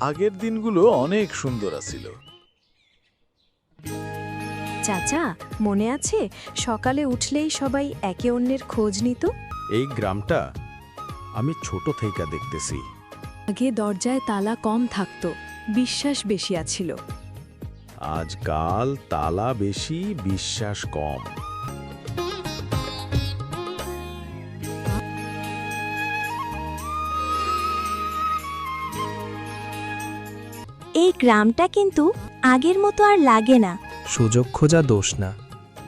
আগের দিনগুলো অনেক সুন্দর আছিল। চাচা মনে আছে? সকালে উঠলেই সবাই একে অন্যের খোঁজ নিত? এই গ্রামটা আমি ছোট থেকে দেখতেছি। আগে দরজায় তালা কম থাকত বিশ্বাস বেশি আছিল। আজকাল তালা বেশি বিশ্বাস কম। এই গ্রামটা কিন্তু আগের মতো আর লাগে না। সুযোগ খোঁজা দোষ না।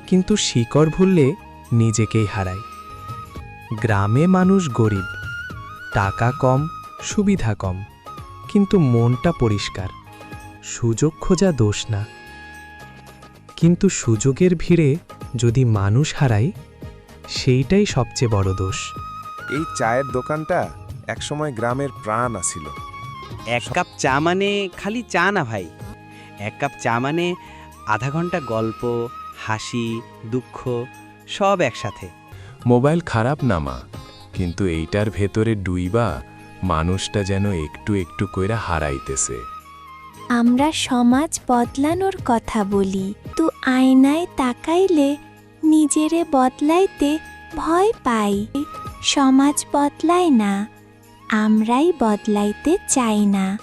কিন্তু শিকড় ভুললে নিজেকেই হারায়। গ্রামে মানুষ গরিব। টাকা কম সুবিধা কম। কিন্তু মনটা পরিষ্কার। সুযোগ খোঁজা দোষ না। কিন্তু সুযোগের ভিড়ে যদি মানুষ হারায় সেইটাই সবচেয়ে বড় দোষ। এই চায়ের দোকানটা একসময় গ্রামের প্রাণ আছিল। এক কাপ চা মানে খালি চা না ভাই? এক কাপ চা মানে আধা ঘণ্টা গল্প হাসি দুঃখ সব একসাথে। মোবাইল খারাপ না মা কিন্তু এইটার ভেতরে ডুইবা মানুষটা যেন একটু একটু কইরা হারাইতেছে। আমরা সমাজ বদলানোর কথা বলি তো আয়নায় তাকাইলে নিজেরে বদলাইতে ভয় পাই। সমাজ বদলায় না। আমরাই বদলাইতে চাই না।